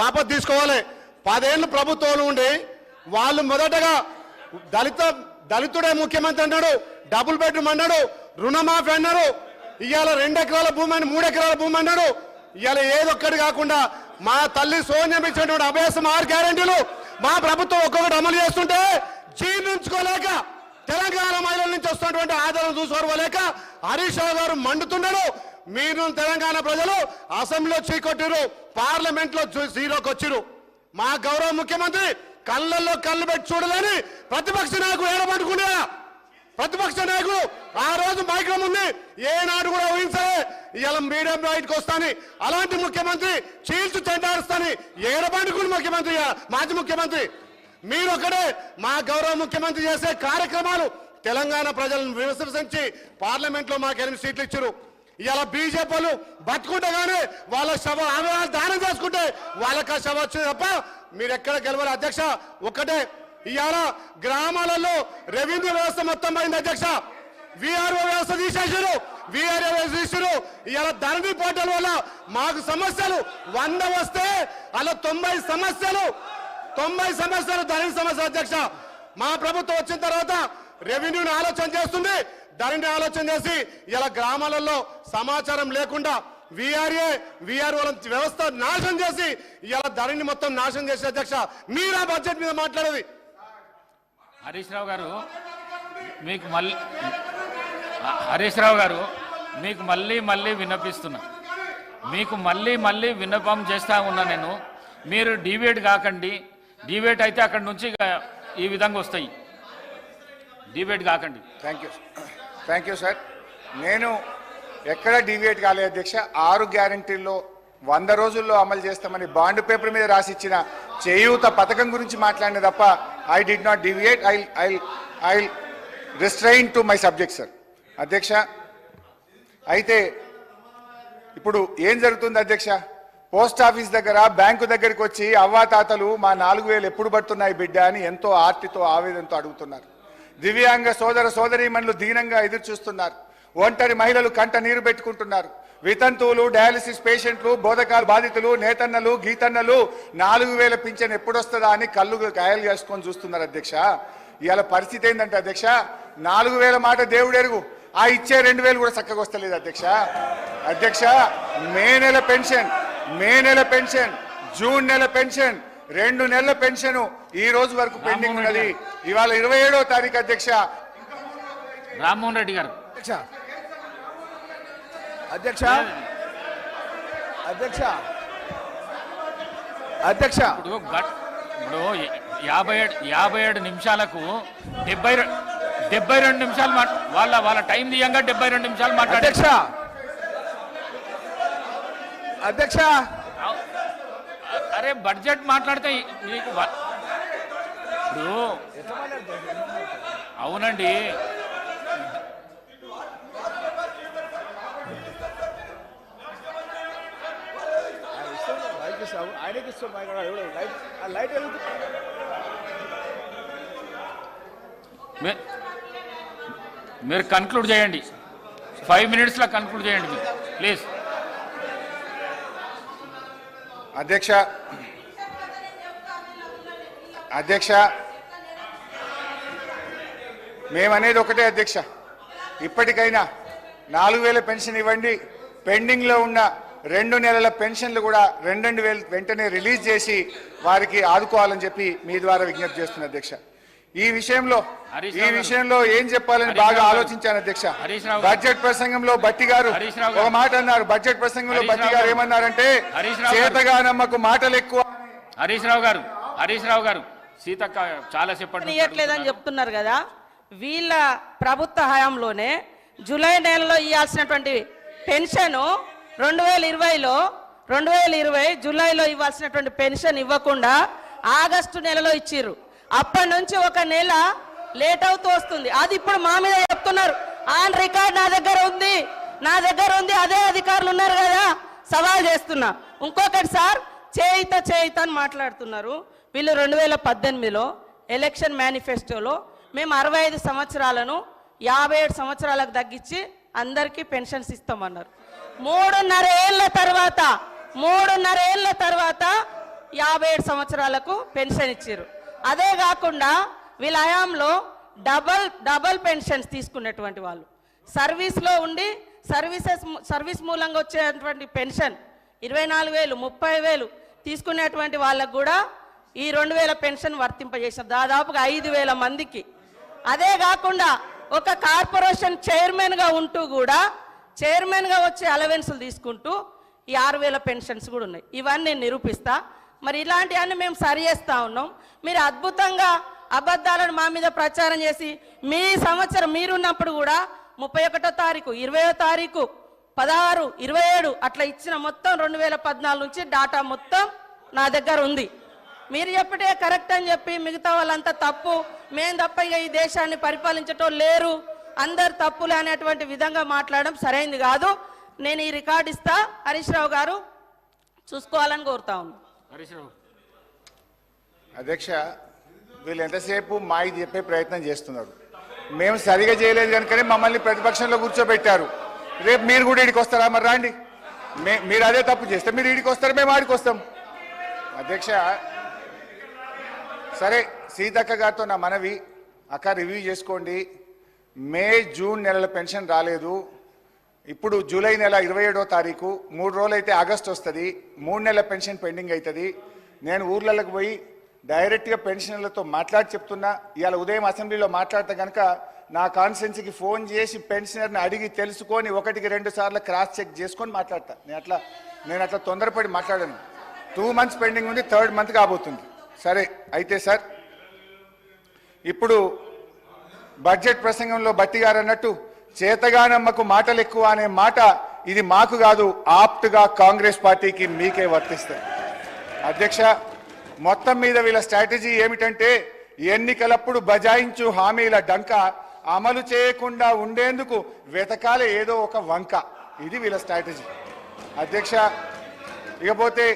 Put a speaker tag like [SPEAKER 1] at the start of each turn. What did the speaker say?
[SPEAKER 1] వాపసు తీసుకోవాలి. పదేళ్ళు ప్రభుత్వంలో ఉండి వాళ్ళు మొదటగా దళిత దళితుడే ముఖ్యమంత్రి అన్నాడు డబుల్ బెడ్రూమ్ అన్నాడు రుణమాఫీ అన్నాడు ఇవాళ రెండు ఎకరాల భూమి అని మూడు ఎకరాల భూమి అన్నాడు. ఇవాళ ఏదొక్కటి కాకుండా మా తల్లి సోనియం ఇచ్చినటువంటి అభ్యాసం ఆరు గ్యారంటీలు మా ప్రభుత్వం ఒక్కొక్కటి అమలు చేస్తుంటే జీర్ణించుకోలేక తెలంగాణ మహిళల నుంచి వస్తున్నటువంటి ఆదరణ చూసుకోలేక హరీష్ రావు గారు మండుతున్నాడు. మీరు తెలంగాణ ప్రజలు అసెంబ్లీలో చీకొట్టిరు పార్లమెంట్లో జీరోకి వచ్చిరు మా గౌరవ ముఖ్యమంత్రి కళ్ళల్లో కళ్ళు పెట్టి చూడలేని ప్రతిపక్ష నాయకుడు ఏడబట్టుకునే ప్రతిపక్ష నాయకుడు ఆ రోజు మైక్రం ఉంది ఏనాడు కూడా ఊహించలే. ఇలా మీడియం బయటకు వస్తాని అలాంటి ముఖ్యమంత్రి చీల్చు చెండారుస్తాని ఏడబండుకుని ముఖ్యమంత్రి మాజీ ముఖ్యమంత్రి. మీరు ఒకడే మా గౌరవ ముఖ్యమంత్రి చేసే కార్యక్రమాలు తెలంగాణ ప్రజలను విమర్శించి పార్లమెంట్లో మాకు ఎనిమిది సీట్లు ఇచ్చారు. ఇలా బీజేపీలు బతుకుంటగానే వాళ్ళ సభ ఆమె దానం చేసుకుంటే వాళ్ళకి ఆ వచ్చింది తప్ప మీరు ఎక్కడ గెలవాలి? అధ్యక్ష ఒక్కటే ఇవాళ గ్రామాలలో రెవెన్యూ వ్యవస్థ మొత్తం పోయింది అధ్యక్ష. విఆర్ఓ వ్యవస్థ తీసేసారు విఆర్ఓ వ్యవస్థ తీసారు ఇవాళ ధరణి పోర్టల్ వల్ల మాకు సమస్యలు వంద వస్తే అలా తొంభై సమస్యలు తొంభై సమస్యలు ధరణి సమస్య అధ్యక్ష. మా ప్రభుత్వం వచ్చిన తర్వాత రెవెన్యూని ఆలోచన చేస్తుంది ధరని ఆలోచన చేసి ఇలా గ్రామాలలో సమాచారం లేకుండా విఆర్ఏ విఆర్ఓల వ్యవస్థ నాశనం చేసి ఇలా ధరణి మొత్తం నాశనం చేసే అధ్యక్ష మీరా బడ్జెట్ మీద మాట్లాడేది?
[SPEAKER 2] హరీష్ రావు గారు మీకు మళ్ళీ హరీష్ రావు గారు మీకు మళ్ళీ మళ్ళీ విన్నపిస్తున్నా. మీకు మళ్ళీ మళ్ళీ విన్నపం చేస్తా ఉన్నా నేను. మీరు డిబేట్ కాకండి. డిబేట్ అయితే అక్కడి నుంచి ఇక ఈ విధంగా వస్తాయి. డిబేట్ కాకండి.
[SPEAKER 3] Thank you thank you sir నేను ఎక్కడ డివియేట్ కాలేదు అధ్యక్ష ఆరు గ్యారంటీల్లో వంద రోజుల్లో అమలు చేస్తామని బాండ్ పేపర్ మీద రాసిచ్చిన చేయూత పథకం గురించి మాట్లాడిన తప్ప I did not deviate I I I restrain to my subject sir అధ్యక్ష అయితే ఇప్పుడు ఏం జరుగుతుంది అధ్యక్ష? పోస్ట్ ఆఫీస్ దగ్గర బ్యాంకు దగ్గరికి వచ్చి అవ్వాతాతలు మా నాలుగు వేలు ఎప్పుడు పడుతున్నాయి బిడ్డ అని ఎంతో ఆర్తితో ఆవేదనతో అడుగుతున్నారు. దివ్యాంగ సోదర సోదరీమణులు దీనంగా ఎదురు చూస్తున్నారు ఒంటరి మహిళలు కంట నీరు పెట్టుకుంటున్నారు. వితంతువులు డయాలసిస్ పేషెంట్లు బోధకాల బాధితులు నేతన్నలు గీతన్నలు నాలుగు వేల పింఛన్ ఎప్పుడొస్తుందా అని కళ్ళు కాయలు చేసుకొని చూస్తున్నారు అధ్యక్ష. ఇవాళ పరిస్థితి ఏంటంటే అధ్యక్ష నాలుగు వేల మాట దేవుడెరుగు ఆ ఇచ్చే రెండు వేలు కూడా చక్కగా వస్తలేదు అధ్యక్ష. అధ్యక్ష మే నెల పెన్షన్ మే నెల పెన్షన్ జూన్ నెల పెన్షన్ రెండు నెలల పెన్షన్ ఈ రోజు వరకు పెండింగ్ ఉన్నది. ఇవాళ ఇరవై ఏడో తారీఖు అధ్యక్ష.
[SPEAKER 2] రామ్మోహన్ రెడ్డి గారు.
[SPEAKER 4] అధ్యక్ష. అధ్యక్ష. అధ్యక్ష.
[SPEAKER 2] ఇప్పుడు ఇప్పుడు యాభై ఏడు యాభై ఏడు నిమిషాలకు డెబ్బై డెబ్బై రెండు నిమిషాలు మాట్ వాళ్ళ వాళ్ళ టైం తీయంగా డెబ్బై రెండు నిమిషాలు మాట్లాడారు
[SPEAKER 4] అధ్యక్ష. అధ్యక్ష.
[SPEAKER 2] అరే బడ్జెట్ మాట్లాడితే ఇప్పుడు అవునండి.
[SPEAKER 4] ఆయనకి ఇస్తాం లైట్
[SPEAKER 2] మీ- మీరు కన్క్లూడ్ చేయండి. ఫైవ్ మినిట్స్లో కన్క్లూడ్ చేయండి ప్లీజ్
[SPEAKER 3] అధ్యక్ష. అధ్యక్ష. మేమనేది ఒకటే అధ్యక్ష. ఇప్పటికైనా నాలుగు వేల పెన్షన్ ఇవ్వండి. పెండింగ్లో ఉన్న రెండు నెలల పెన్షన్లు కూడా రెండు వేలు వెంటనే రిలీజ్ చేసి వారికి ఆదుకోవాలని చెప్పి మీ ద్వారా విజ్ఞప్తి చేస్తున్నా అధ్యక్ష. ఈ విషయంలో ఈ. విషయంలో ఏం చెప్పాలని బాగా. ఆలోచించాను అధ్యక్ష. బడ్జెట్ ప్రసంగంలో బట్టి గారు ఒక. మాట అన్నారు బడ్జెట్ ప్రసంగంలో బట్టి గారు. ఏమన్నారంటే
[SPEAKER 2] గారు.
[SPEAKER 3] చేతగానమ్మకు మాటలు ఎక్కువ
[SPEAKER 2] హరీష్ రావు గారు హరీష్ రావు గారు సీతక్క చాలా చెప్పండి
[SPEAKER 5] ఇవ్వట్లేదని చెప్తున్నారు కదా వీళ్ళ ప్రభుత్వ హయాంలోనే జూలై నెలలో ఇవ్వాల్సినటువంటి పెన్షన్ రెండు వేల ఇరవైలో రెండు వేల ఇరవై జూలైలో ఇవ్వాల్సినటువంటి పెన్షన్ ఇవ్వకుండా ఆగస్టు నెలలో ఇచ్చిర్రు అప్పటి నుంచి ఒక నెల లేట్ అవుతూ వస్తుంది. అది ఇప్పుడు మా మీద చెప్తున్నారు. ఆన్ రికార్డ్ నా దగ్గర ఉంది. నా దగ్గర ఉంది. అదే అధికారులు ఉన్నారు కదా. సవాల్ చేస్తున్నా. ఇంకొకటి సార్ చేయిత చేయిత అని మాట్లాడుతున్నారు. వీళ్ళు రెండు వేల పద్దెనిమిదిలో ఎలక్షన్ మేనిఫెస్టోలో మేము అరవై ఐదు సంవత్సరాలను యాభై ఏడు సంవత్సరాలకు తగ్గించి అందరికీ పెన్షన్స్ ఇస్తామన్నారు. మూడున్నర ఏళ్ళ తర్వాత మూడున్నర ఏళ్ళ తర్వాత యాభై ఏడు సంవత్సరాలకు పెన్షన్ ఇచ్చారు అదే కాకుండా వీళ్ళ హయాంలో డబల్ డబల్ పెన్షన్స్ తీసుకున్నటువంటి వాళ్ళు. సర్వీస్లో ఉండి సర్వీసెస్ సర్వీస్ మూలంగా వచ్చేటువంటి పెన్షన్ ఇరవై నాలుగు వేలు ముప్పై వేలు తీసుకునేటువంటి వాళ్ళకు కూడా ఈ రెండు వేల పెన్షన్ వర్తింపజేసిన దాదాపుగా ఐదు వేల మందికి. అదే కాకుండా ఒక కార్పొరేషన్ చైర్మన్గా ఉంటూ కూడా చైర్మన్గా వచ్చే అలవెన్సులు తీసుకుంటూ ఈ ఆరు వేల పెన్షన్స్ కూడా ఉన్నాయి. ఇవన్నీ నిరూపిస్తా. మరి ఇలాంటివన్నీ మేము సరి చేస్తా ఉన్నాం. మీరు అద్భుతంగా అబద్ధాలను మా మీద ప్రచారం చేసి మీ సంవత్సరం మీరున్నప్పుడు కూడా ముప్పై ఒకటో తారీఖు ఇరవయో తారీఖు పదహారు ఇరవై ఏడు అట్లా ఇచ్చిన మొత్తం రెండు వేల పద్నాలుగు నుంచి డాటా మొత్తం నా దగ్గర ఉంది. మీరు చెప్పటే కరెక్ట్ అని చెప్పి మిగతా వాళ్ళంతా తప్పు. మేము తప్ప ఈ దేశాన్ని పరిపాలించటం లేరు. అందరు తప్పులు అనేటువంటి విధంగా మాట్లాడడం సరైంది కాదు. నేను ఈ రికార్డు ఇస్తా. హరీష్ రావు గారు చూసుకోవాలని కోరుతా ఉన్నాను.
[SPEAKER 2] హరీష్ రావు
[SPEAKER 3] అధ్యక్ష వీళ్ళు ఎంతసేపు మాయి చెప్పే ప్రయత్నం చేస్తున్నారు. మేము సరిగా చేయలేదు కనుకనే మమ్మల్ని ప్రతిపక్షంలో కూర్చోబెట్టారు. రేపు మీరు కూడా ఇడికి వస్తారా? మరి రాండి. మీరు అదే తప్పు చేస్తే మీరు ఇడికి వస్తారు మేము ఆడికి వస్తాం. అధ్యక్ష సరే సీతక్క గారితో నా మనవి. అక్క రివ్యూ చేసుకోండి. మే జూన్ నెలల పెన్షన్ రాలేదు. ఇప్పుడు జూలై నెల ఇరవై ఏడో తారీఖు మూడు రోజులైతే ఆగస్టు ఆగస్ట్ వస్తుంది మూడు నెలల పెన్షన్ పెండింగ్ అవుతుంది నేను ఊర్లలోకి పోయి డైరెక్ట్గా పెన్షన్లతో మాట్లాడి చెప్తున్నా ఇవాళ ఉదయం అసెంబ్లీలో మాట్లాడితే కనుక నా కాన్స్టెన్సీకి ఫోన్ చేసి పెన్షనర్ని అడిగి తెలుసుకొని ఒకటికి రెండు సార్లు క్రాస్ చెక్ చేసుకొని మాట్లాడతా. నేను అట్లా నేను అట్లా తొందరపడి మాట్లాడాను. టూ మంత్స్ పెండింగ్ ఉంది థర్డ్ మంత్ కాబోతుంది. సరే అయితే సార్ ఇప్పుడు బడ్జెట్ ప్రసంగంలో బట్టి గారు అన్నట్టు చేతగానమ్మకు మాటలు ఎక్కువ అనే మాట ఇది మాకు కాదు ఆప్ట్గా కాంగ్రెస్ పార్టీకి మీకే వర్తిస్తాయి. అధ్యక్ష మొత్తం మీద వీళ్ళ స్ట్రాటజీ ఏమిటంటే ఎన్నికలప్పుడు బజాయించు హామీల డంక అమలు చేయకుండా ఉండేందుకు వెతకాలే ఏదో ఒక వంక. ఇది వీళ్ళ స్ట్రాటజీ. అధ్యక్ష ఇకపోతే